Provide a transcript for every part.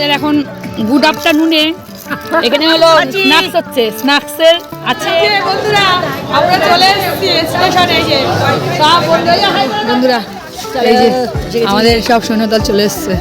আমাদের এখন গুড আফটারনুনে এখানে হলো স্ন্যাক্স হচ্ছে। স্ন্যাক্সের আছে। বন্ধুরা আমরা চলে এসেছি স্টেশনে এই যে সব বন্ধুরা এই যে আমাদের সব সৈন্যদল চলে এসছে।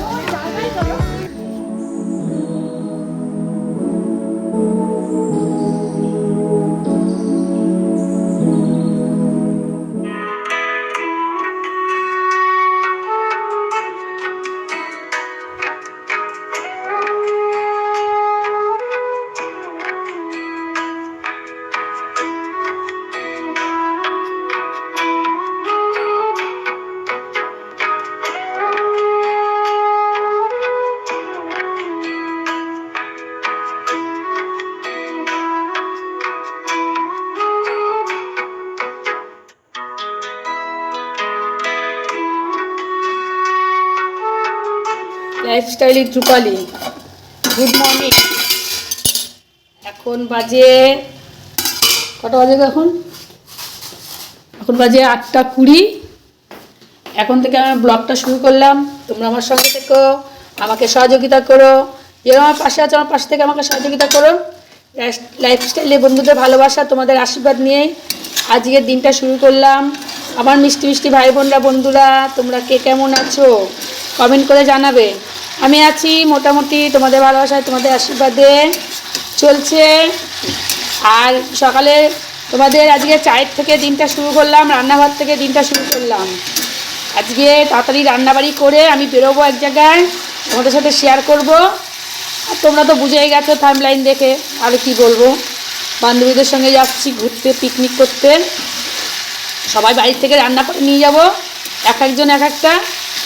লাইফস্টাইলি ট্রুপালি গুড মর্নিং এখন বাজে কটা বাজে এখন? এখন বাজে আটটা কুড়ি। এখন থেকে আমি ব্লগটা শুরু করলাম। তোমরা আমার সঙ্গে থেকো, আমাকে সহযোগিতা করো। যে আমার পাশে আছে, আমার পাশে থেকে আমাকে সহযোগিতা করো। লাইফস্টাইলে বন্ধুদের ভালোবাসা, তোমাদের আশীর্বাদ নিয়ে আজকের দিনটা শুরু করলাম। আমার মিষ্টি মিষ্টি ভাই বোনরা বন্ধুরা, তোমরা কে কেমন আছো? কমেন্ট করে জানাবে। আমি আছি মোটামুটি তোমাদের ভালোবাসায়, তোমাদের আশীর্বাদে চলছে। আর সকালে তোমাদের আজকে চায়ের থেকে দিনটা শুরু করলাম, রান্নাঘর থেকে দিনটা শুরু করলাম। আজকে তাড়াতাড়ি রান্নাবাড়ি করে আমি বেরোবো এক জায়গায়, তোমাদের সাথে শেয়ার করব। আর তোমরা তো বুঝেই গেছো লাইন দেখে, আর কি বলব? বান্ধবীদের সঙ্গে যাচ্ছি ঘুরতে পিকনিক করতে। সবাই বাড়ির থেকে রান্না করে নিয়ে যাব, এক একজন এক একটা।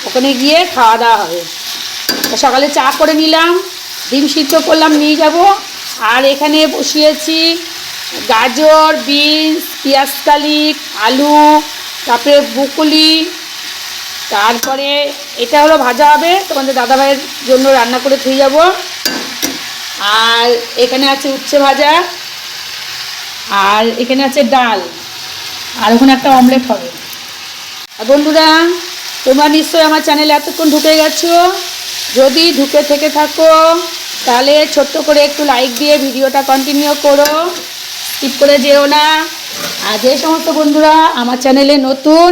ওখানে গিয়ে খাওয়া দাওয়া হবে। সকালে চা করে নিলাম, ডিম সিদ্ধ করলাম, নিয়ে যাব। আর এখানে বসিয়েছি গাজর, বিনস পেঁয়াজকালি আলু, তারপরে বুকুলি তারপরে এটা হলো ভাজা হবে, তোমাদের দাদাভাইয়ের জন্য রান্না করে থুয়ে যাব। আর এখানে আছে উচ্ছে ভাজা, আর এখানে আছে ডাল, আর ওখানে একটা অমলেট হবে। বন্ধুরা, তোমরা নিশ্চয়ই আমার চ্যানেলে এতক্ষণ ঢুকে গেছো। যদি ঢুকে থেকে থাকো, তাহলে ছোট্ট করে একটু লাইক দিয়ে ভিডিওটা কন্টিনিউ করো। স্কিপ করে যেও না। আর যে সমস্ত বন্ধুরা আমার চ্যানেলে নতুন,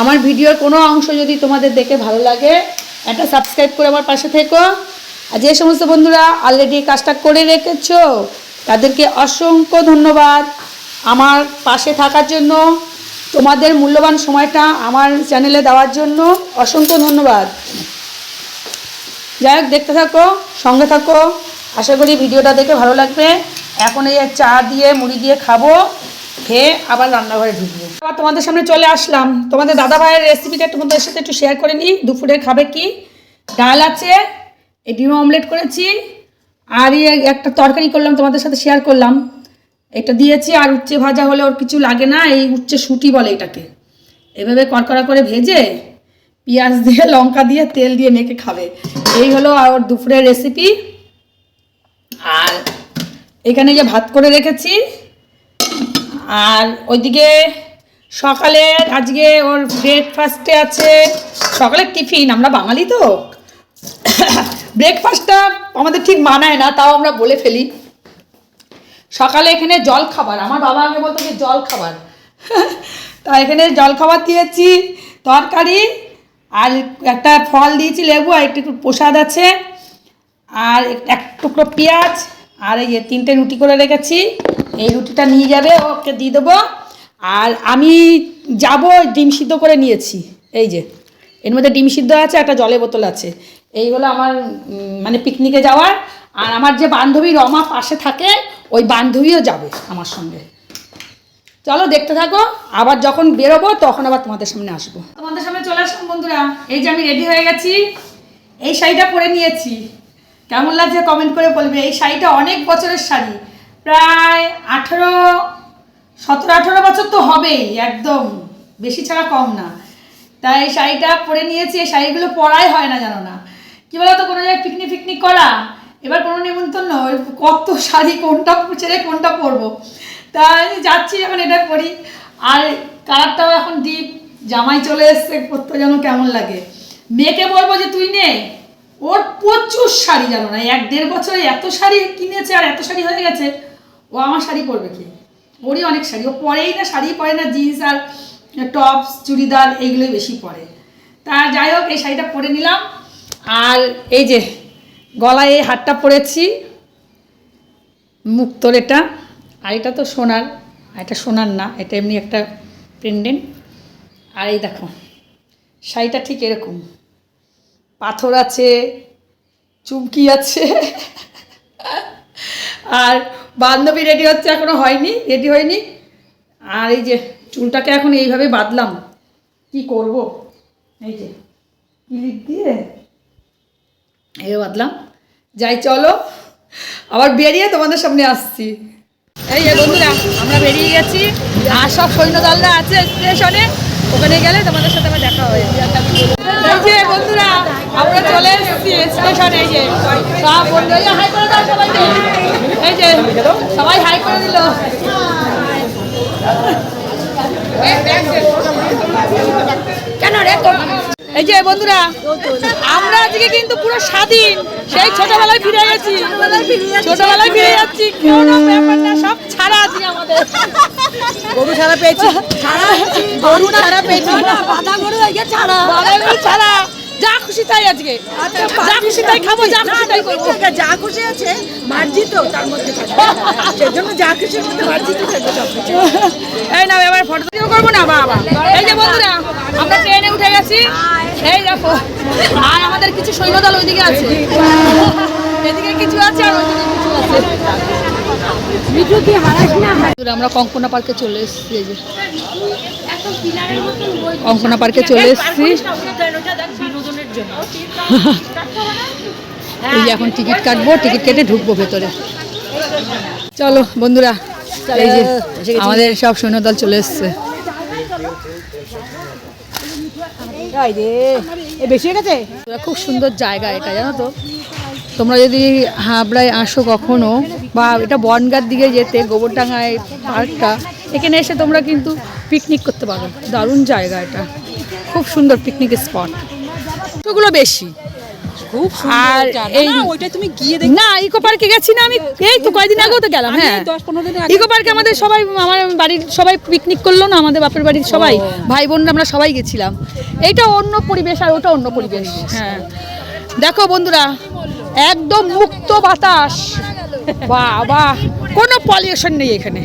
আমার ভিডিওর কোনো অংশ যদি তোমাদের দেখে ভালো লাগে, একটা সাবস্ক্রাইব করে আমার পাশে থেকো। আর যে সমস্ত বন্ধুরা অলরেডি কাজটা করে রেখেছো, তাদেরকে অসংখ্য ধন্যবাদ। আমার পাশে থাকার জন্য, তোমাদের মূল্যবান সময়টা আমার চ্যানেলে দেওয়ার জন্য অসংখ্য ধন্যবাদ। যাই হোক, দেখতে থাকো, সঙ্গে থাকো। আশা করি ভিডিওটা দেখে ভালো লাগবে। এখন এই চা দিয়ে, মুড়ি দিয়ে খাব, খেয়ে আবার রান্নাঘরে ঢুকবো। আবার তোমাদের সামনে চলে আসলাম। তোমাদের দাদা ভাইয়ের রেসিপিটা তোমাদের সাথে একটু শেয়ার করে নিই। দুপুরে খাবে কি? ডাল আছে, এই ডিম অমলেট করেছি, আর একটা তরকারি করলাম, তোমাদের সাথে শেয়ার করলাম। এটা দিয়েছি, আর উচ্ছে ভাজা হলে ওর কিছু লাগে না, এই উচ্ছে শুটি বলে এটাকে। এভাবে কড়কড়া করে ভেজে, পেঁয়াজ দিয়ে, লঙ্কা দিয়ে, তেল দিয়ে মেখে খাবে। এই হলো ওর দুপুরের রেসিপি আর এখানে যে ভাত করে রেখেছি, আর ওইদিকে সকালে আজকে ওর ব্রেকফাস্টে আছে সকালের টিফিন আমরা বাঙালি তো। ব্রেকফাস্টটা আমাদের ঠিক মানায় না, তাও আমরা বলে ফেলি। সকালে এখানে জল খাবার, আমার বাবা আগে বলতো যে জল খাবার। তা এখানে জল খাবার দিয়েছি, তরকারি আর একটা ফল দিয়েছি, লেবু, আর একটু একটু প্রসাদ আছে। আর এক টুকরো পেঁয়াজ, আর এই যে তিনটে রুটি করে রেখেছি। এই রুটিটা নিয়ে যাবে, ওকে দিয়ে দেবো। আর আমি যাব, ডিম সিদ্ধ করে নিয়েছি। এই যে, এর মধ্যে ডিম সিদ্ধ আছে, একটা জলের বোতল আছে। এই হলো আমার মানে পিকনিকে যাওয়ার। আর আমার যে বান্ধবী রমা পাশে থাকে, ওই বান্ধবীও যাবে আমার সঙ্গে। চলো দেখতে থাকো, আবার যখন বেরোবো তখন আবার তোমাদের সামনে আসব। তোমাদের সামনে চলে আসলাম বন্ধুরা, এই যে আমি রেডি হয়ে গেছি, এই শাড়িটা পরে নিয়েছি। কেমন লাগছে কমেন্ট করে বলবে, এই শাড়িটা অনেক বছরের শাড়ি, প্রায় আঠেরো, সতেরো, আঠেরো বছর তো হবেই, একদম, বেশি ছাড়া কম না। তাই এই শাড়িটা পরে নিয়েছি, এই শাড়িগুলো পরাই হয় না জানো না। কী বলো তো কোনো জায়গায় পিকনিক ফিকনিক করা, এবার কোনো নিমন্ত্রণ নয়, কত শাড়ি, কোনটা ছেড়ে কোনটা পরবো। তাই যাচ্ছি যখন এটা পরি আর কালারটাও এখন ডিপ জামাই চলে এসছে পরতে যেন কেমন লাগে। মেয়েকে বলব যে, তুই নে। ওর প্রচুর শাড়ি জানো না, এক দেড় বছরে এত শাড়ি কিনেছে আর এত শাড়ি হয়ে গেছে। ও আমার শাড়ি পরবে কি? ওরই অনেক শাড়ি। ও পরেই না, শাড়ি পরে না জিন্স আর টপস চুড়িদার এইগুলোই বেশি পরে। তা যাই হোক, এই শাড়িটা পরে নিলাম। আর এই যে, গলায় এই হারটা পরেছি। মুক্তর এটা। আর এটা তো সোনার, এটা সোনার না, এটা এমনি একটা পেন্ডেন্ট আর এই দেখো, শাড়িটা ঠিক এরকম। পাথর আছে, চুমকি আছে, আর বান্ধবী রেডি হচ্ছে এখনও হয়নি রেডি হয়নি। আর এই যে চুলটাকে এখন এইভাবে বাঁধলাম, কি করব? এই যে ক্লিপ দিয়ে এই বাঁধলাম। যাই, চলো, আবার বেরিয়ে তোমাদের সামনে আসছি। এই যে বন্ধুরা, আমরা বেরিয়ে গেছি। আর সব সৈন্যদলরা আছে স্টেশনে। ওখানে গেলে তোমাদের সাথে আমার দেখা হবে। এই যে বন্ধুরা, আমরা চলে এসেছি স্টেশনে, এই যে। সব এই যে সবাই হাই করে দিল। কেন রে এই যে বন্ধুরা আমরা আজকে কিন্তু পুরো স্বাধীন। সেই ছোটবেলায় ফিরে গেছি। ছোটবেলায় ফিরে যাচ্ছি সব ছাড়া আজকে আমাদের। গরু ছাড়া পেয়েছি। গরু ছাড়া পেয়েছি। বাধা গরু ছাড়া। বাবা গরু ছাড়া। যা খুশি তাই আজকে। যা খুশি তাই খাব যা খুশি তাই করব। যা খুশি আছে মার্জিত তার মধ্যে থাকবে। সেজন্য যা খুশি মধ্যে মার্জিত থাকবে এই না এবার ফটো ভিডিও করব না বাবা। এই যে বন্ধুরা আমরা ট্রেনে উঠে গেছি। এই দেখো আর আমাদের কিছু সৈন্যদল ওইদিকে আছে। এদিকে কিছু আছে আর ওইদিকে কিছু আছে। আমরা কঙ্কনা পার্কে চলে এসেছি এই যে। কঙ্কনা পার্কে চলে এসেছি। এই এখন টিকিট কাটবো টিকিট কেটে ঢুকবো ভেতরে। চলো বন্ধুরা এই যে আমাদের সব সৈন্যদল চলে এসছে। খুব সুন্দর জায়গা এটা জানো তো? তোমরা যদি হাবড়ায় আসো কখনো বা এটা বনগার দিকে যেতে গোবরডাঙ্গায় পার্কটা এখানে এসে তোমরা কিন্তু পিকনিক করতে পারো দারুণ জায়গা এটা। খুব সুন্দর পিকনিক স্পট ওগুলো বেশি। খুব আর এই ওইটা তুমি গিয়ে দেখ না ইকো পার্কে গেছি না আমি। এই তো কয়দিন আগেও তো গেলাম হ্যাঁ। দশ পনেরো দিন ইকো পার্কে আমাদের সবাই আমার বাড়ির সবাই পিকনিক করল না আমাদের বাপের বাড়ির সবাই। ভাই বোনরা আমরা সবাই গেছিলাম। অন্য পরিবেশ আর ওটা অন্য পরিবেশ। হ্যাঁ। দেখো বন্ধুরা একদম মুক্ত বাতাস। বাহ বাহ। কোনো পলিউশন নেই এখানে।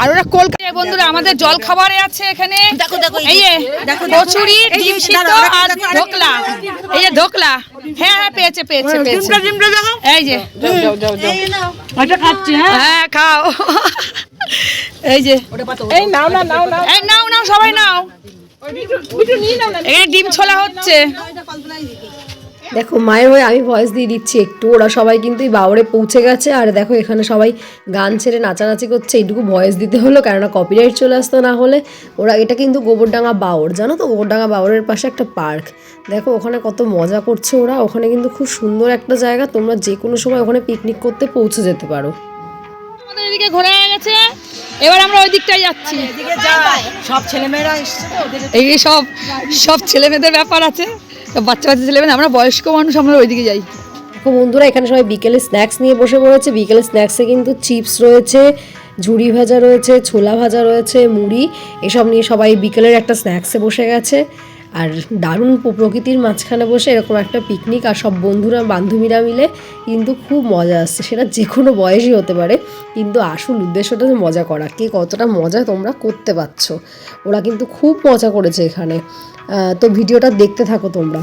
আর ওরা কলকাতায় বন্ধুরা আমাদের জল খাবারে আছে এখানে। দেখো, দেখো, এই যে, দেখো, দেখো। কচুরি ডিম সিদ্ধ আর ঢোকলা। এই যে ঢোকলা। হ্যাঁ হ্যাঁ পেয়েছে পেয়েছে পেয়েছে। এই যে। ওটা খাচ্ছি হ্যাঁ? হ্যাঁ খাও। এই যে। এই নাও না নাও নাও। এই নাও নাও সবাই নাও। এখানে ডিম ছোলা হচ্ছে। দেখো মায়ের হয়ে আমি ভয়েস দিয়ে দিচ্ছি একটু। ওরা সবাই কিন্তু এই বাউরে পৌঁছে গেছে আর দেখো এখানে সবাই গান ছেড়ে নাচানাচি করছে। এইটুকু ভয়েস দিতে হলো কেননা কপিরাইট চলে আসতো না হলে ওরা এটা কিন্তু গোবরডাঙ্গা বাউর জানো তো? গোবরডাঙ্গা বাউরের পাশে একটা পার্ক দেখো ওখানে কত মজা করছে ওরা। ওখানে কিন্তু খুব সুন্দর একটা জায়গা। তোমরা যে কোনো সময় ওখানে পিকনিক করতে পৌঁছে যেতে পারো। আমাদের এদিকে ঘোরা হয়ে গেছে। এবার আমরা ওই দিকটাই যাচ্ছি। সব ছেলেমেয়েরা এসছে। তো ওদের এই সব সব ছেলেমেয়েদের ব্যাপার আছে। বাচ্চা বাচ্চা ছেলে আমরা বয়স্ক মানুষ, আমরা ওইদিকে যাই। দেখো বন্ধুরা, এখানে সবাই বিকেলে স্ন্যাক্স নিয়ে বসে পড়েছে। বিকেলে স্ন্যাক্সে কিন্তু চিপস রয়েছে, ঝুড়ি ভাজা রয়েছে, ছোলা ভাজা রয়েছে, মুড়ি, এসব নিয়ে সবাই বিকেলের একটা স্ন্যাক্সে বসে গেছে। আর দারুণ প্রকৃতির মাঝখানে বসে এরকম একটা পিকনিক আর সব বন্ধুরা, বান্ধবীরা মিলে কিন্তু খুব মজা আসছে। সেটা যে কোনো বয়সই হতে পারে, কিন্তু আসল উদ্দেশ্যটা মজা করা। কে কতটা মজা তোমরা করতে পারছ। ওরা কিন্তু খুব মজা করেছে এখানে। তো ভিডিওটা দেখতে থাকো তোমরা।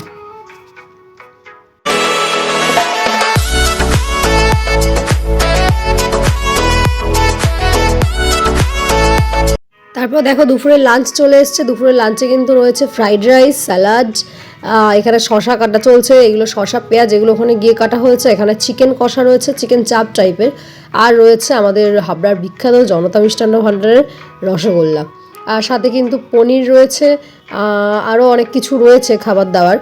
তারপর দেখো দুপুরের লাঞ্চ চলে এসছে। দুপুরের লাঞ্চে কিন্তু রয়েছে ফ্রাইড রাইস স্যালাড এখানে শশা কাটা চলছে। এগুলো শশা পেঁয়াজ, এগুলো ওখানে গিয়ে কাটা হয়েছে। এখানে চিকেন কষা রয়েছে চিকেন চাপ টাইপের আর রয়েছে আমাদের হাবড়ার বিখ্যাত জনতা মিষ্টান্ন ভাণ্ডারের রসগোল্লা। আর সাথে কিন্তু পনির রয়েছে। আরও অনেক কিছু রয়েছে খাবার দাবার।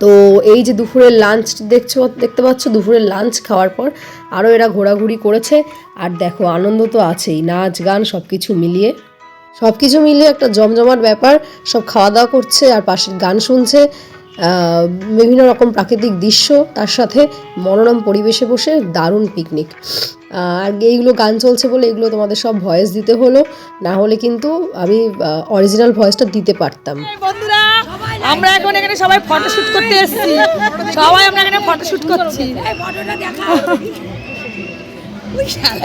তো এই যে দুপুরের লাঞ্চ দেখছ, দেখতে পাচ্ছ দুপুরের লাঞ্চ খাওয়ার পর আরও এরা ঘোরাঘুরি করেছে। আর দেখো, আনন্দ তো আছেই, নাচ গান সব কিছু মিলিয়ে। সব কিছু মিলিয়ে একটা জমজমাট ব্যাপার, সব খাওয়া দাওয়া করছে আর পাশে গান শুনছে। বিভিন্ন রকম প্রাকৃতিক দৃশ্য তার সাথে মনোরম পরিবেশে বসে দারুণ পিকনিক আর এইগুলো গান চলছে বলে এগুলো তোমাদের সব ভয়েস দিতে হলো। না হলে কিন্তু আমি অরিজিনাল ভয়েসটা দিতে পারতাম। বন্ধুরা আমরা এখন এখানে সবাই ফটো শুট করতে এসেছি। সবাই আমরা এখানে ফটো শুট করছি।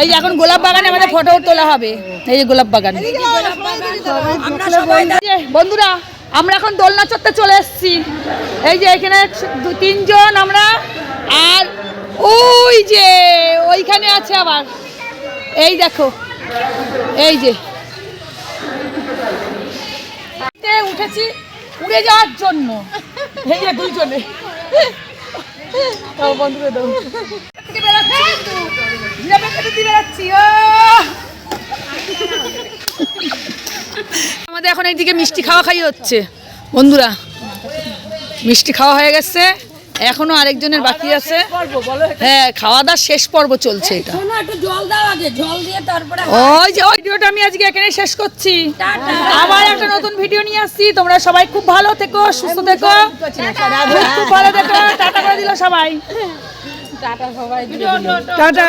এই এখন গোলাপ বাগানে আমাদের ফটো তোলা হবে। এই যে গোলাপ বাগান। বন্ধুরা আমরা এখন দোলনা চড়তে চলে এসেছি। এই যে এখানে দু তিনজন আমরা, আর ওই যে, ওইখানে আছে আবার। এই দেখো, এই যে। উঠেছি উড়ে যাওয়ার জন্য। এই যে দুইজনে। বন্ধুরা দাও। বেরোচ্ছি ও আমাদের এখন এইদিকে মিষ্টি খাওয়া খাই হচ্ছে। বন্ধুরা মিষ্টি খাওয়া হয়ে গেছে। এখনও আরেকজনের বাকি আছে। হ্যাঁ খাওয়া দাওয়ার শেষ পর্ব চলছে এটা। একটু জল দাও আগে। জল দিয়ে তারপরে ওই যে ওই ভিডিওটা আমি আজকে এখানে শেষ করছি। আবার একটা নতুন ভিডিও নিয়ে আসছি। তোমরা সবাই খুব ভালো থেকো সুস্থ থেকো। খুব ভালো থেকো টাটা করে দিল সবাই। টাটা